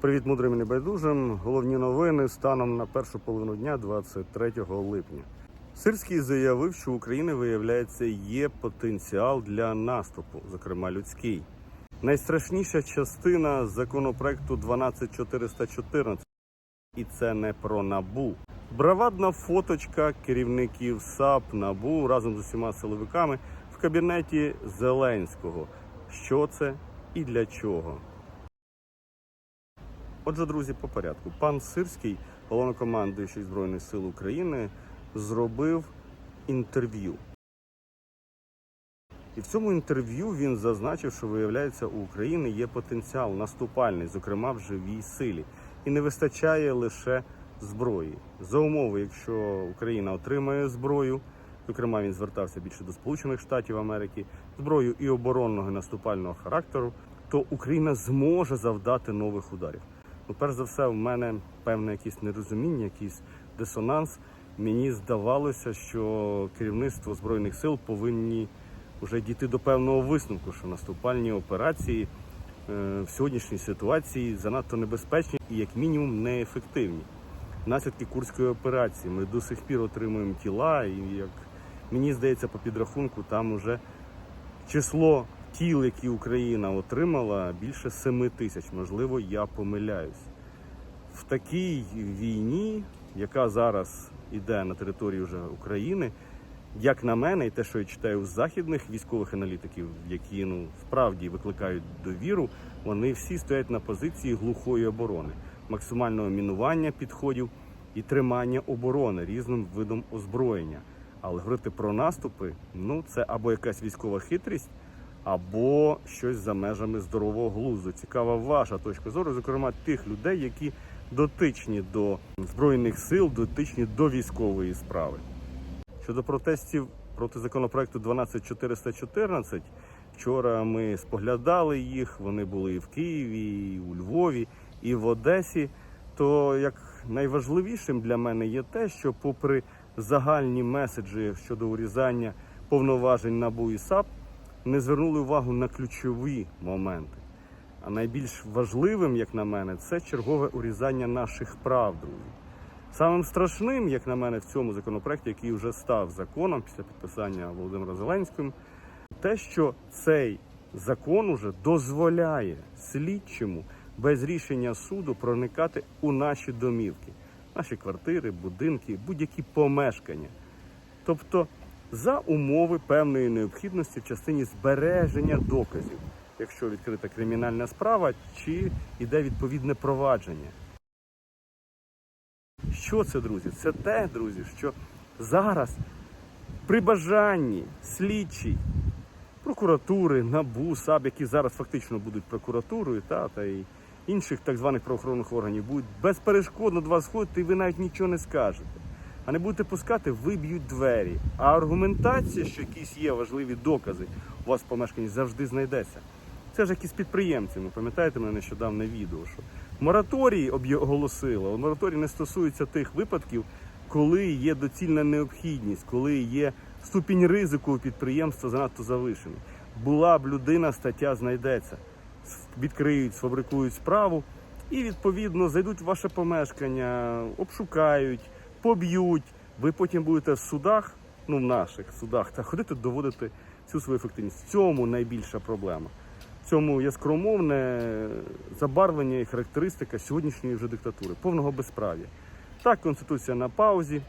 Привіт, мудрим і небайдужим. Головні новини станом на першу половину дня 23 липня. Сирський заявив, що у України виявляється є потенціал для наступу, зокрема людський. Найстрашніша частина законопроекту 12414, і це не про набу. Бравадна фоточка керівників САП НАБУ разом з усіма силовиками в кабінеті Зеленського. Що це і для чого? Отже, друзі, по порядку. Пан Сирський, головнокомандуючий Збройних сил України, зробив інтерв'ю. І в цьому інтерв'ю він зазначив, що виявляється, у України є потенціал наступальний, зокрема в живій силі, і не вистачає лише зброї. За умови, якщо Україна отримає зброю, зокрема він звертався більше до Сполучених Штатів Америки, зброю і оборонного і наступального характеру, то Україна зможе завдати нових ударів. Ну, перш за все, в мене певне якесь нерозуміння, якийсь дисонанс. Мені здавалося, що керівництво збройних сил повинні вже дійти до певного висновку, що наступальні операції е, в сьогоднішній ситуації занадто небезпечні і як мінімум неефективні. Наслідки курської операції ми до сих пір отримуємо тіла, і як мені здається, по підрахунку там уже число тіл, які Україна отримала, більше 7 тисяч. Можливо, я помиляюсь. В такій війні, яка зараз іде на території вже України, як на мене, і те, що я читаю з західних військових аналітиків, які ну справді викликають довіру, вони всі стоять на позиції глухої оборони, максимального мінування підходів і тримання оборони різним видом озброєння. Але говорити про наступи, ну це або якась військова хитрість, або щось за межами здорового глузду. Цікава ваша точка зору, зокрема тих людей, які дотичні до збройних сил, дотичні до військової справи. Щодо протестів проти законопроекту 12414, вчора ми споглядали їх. Вони були і в Києві, і у Львові, і в Одесі. То як найважливішим для мене є те, що, попри загальні меседжі щодо урізання повноважень НАБУ і САП, не звернули увагу на ключові моменти. А найбільш важливим, як на мене, це чергове урізання наших прав, друзі. Самим страшним, як на мене, в цьому законопроекті, який вже став законом після підписання Володимира Зеленським, те, що цей закон уже дозволяє слідчому без рішення суду проникати у наші домівки, наші квартири, будинки, будь-які помешкання. Тобто за умови певної необхідності в частині збереження доказів, якщо відкрита кримінальна справа чи йде відповідне провадження. Що це, друзі? Це те, друзі, що зараз при бажанні слідчий прокуратури, НАБУ, САБ, які зараз фактично будуть прокуратурою, та, та і інших так званих правоохоронних органів, будуть безперешкодно до вас ходити, і ви навіть нічого не скажете. А не будете пускати, виб'ють двері. А аргументація, що якісь є важливі докази у вас в помешканні, завжди знайдеться. Це ж якісь підприємці. Ви пам'ятаєте мене нещодавне відео, що мораторій оголосили, мораторій не стосується тих випадків, коли є доцільна необхідність, коли є ступінь ризику у підприємства занадто завишений. Була б людина, стаття знайдеться. Відкриють, сфабрикують справу і відповідно зайдуть в ваше помешкання, обшукають, поб'ють. Ви потім будете в судах, ну в наших судах, та ходити доводити цю свою ефективність. В цьому найбільша проблема. В цьому яскромовне забарвлення і характеристика сьогоднішньої вже диктатури, повного безправ'я. Так, конституція на паузі,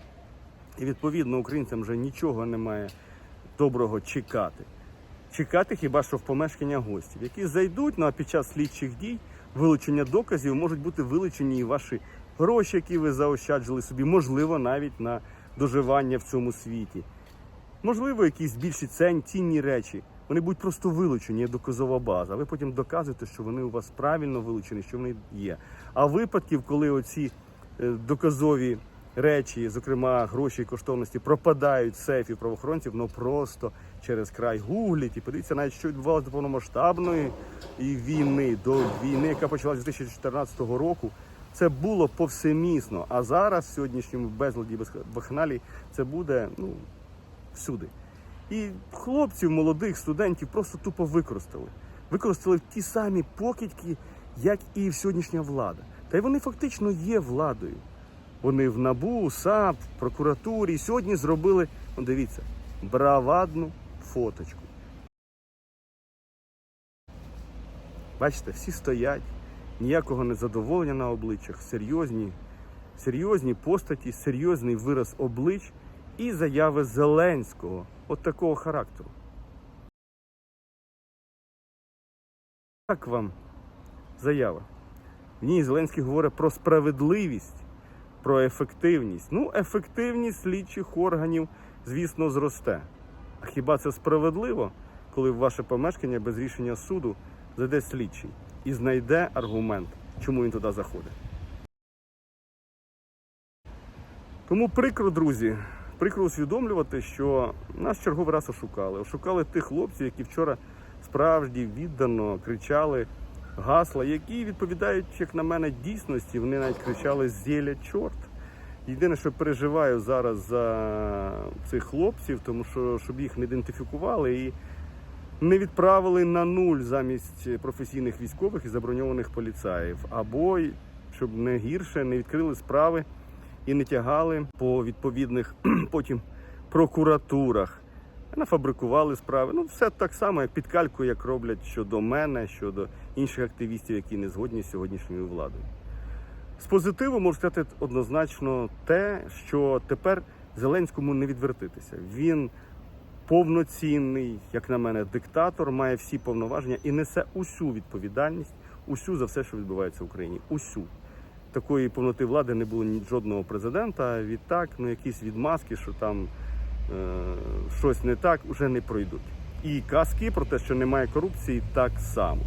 і відповідно українцям вже нічого немає доброго чекати. Чекати хіба що в помешкання гостів, які зайдуть, ну а під час слідчих дій вилучення доказів можуть бути вилучені і ваші гроші, які ви заощаджили собі, можливо, навіть на доживання в цьому світі. Можливо, якісь більші цінні речі. Вони будуть просто вилучені, є доказова база. Ви потім доказуєте, що вони у вас правильно вилучені, що вони є. А випадків, коли оці е, доказові речі, зокрема гроші і коштовності, пропадають з сейфів правоохоронців, ну просто через край гугліть і подивіться навіть, що відбувалося до повномасштабної війни, до війни, яка почалася з 2014 року. Це було повсемісно. А зараз, в сьогоднішньому безладі без бахналі, це буде ну, всюди. І хлопців, молодих студентів просто тупо використали. Використали ті самі покидьки, як і сьогоднішня влада. Та й вони фактично є владою. Вони в НАБУ, САП, прокуратурі сьогодні зробили, ну дивіться, бравадну фоточку. Бачите, всі стоять, ніякого незадоволення на обличчях, серйозні, серйозні постаті, серйозний вираз облич і заяви Зеленського от такого характеру. Як вам заява? В ній Зеленський говорить про справедливість, про ефективність. Ну, ефективність слідчих органів, звісно, зросте. А хіба це справедливо, коли в ваше помешкання без рішення суду зайде слідчий і знайде аргумент, чому він туди заходить? Тому прикро, друзі, прикро усвідомлювати, що нас черговий раз ошукали. Ошукали тих хлопців, які вчора справді віддано кричали гасла, які відповідають, як на мене, дійсності. Вони навіть кричали Зєля чорт. Єдине, що переживаю зараз за цих хлопців, тому що щоб їх не ідентифікували і не відправили на нуль замість професійних військових і заброньованих поліцаїв, або щоб не гірше, не відкрили справи і не тягали по відповідних потім прокуратурах. Нафабрикували справи. Ну, все так само, як під кальку, як роблять щодо мене, щодо інших активістів, які не згодні з сьогоднішньою владою. З позитиву можу сказати однозначно те, що тепер Зеленському не відвертитися. Він повноцінний, як на мене, диктатор, має всі повноваження і несе усю відповідальність, усю за все, що відбувається в Україні. Усю. Такої повноти влади не було жодного президента. Відтак, ну якісь відмазки, що там е, щось не так, вже не пройдуть. І казки про те, що немає корупції, так само.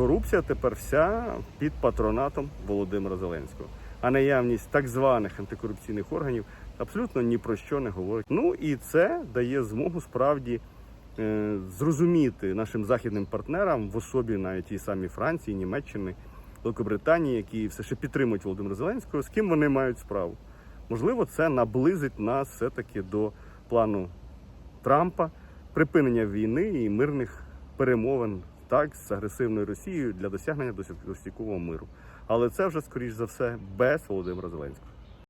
Корупція тепер вся під патронатом Володимира Зеленського. А наявність так званих антикорупційних органів абсолютно ні про що не говорить. Ну і це дає змогу справді е, зрозуміти нашим західним партнерам в особі навіть тій самій Франції, Німеччини, Великобританії, які все ще підтримують Володимира Зеленського, з ким вони мають справу. Можливо, це наблизить нас все-таки до плану Трампа, припинення війни і мирних перемовин так з агресивною Росією для досягнення дострокового миру. Але це вже скоріш за все без Володимира Зеленського.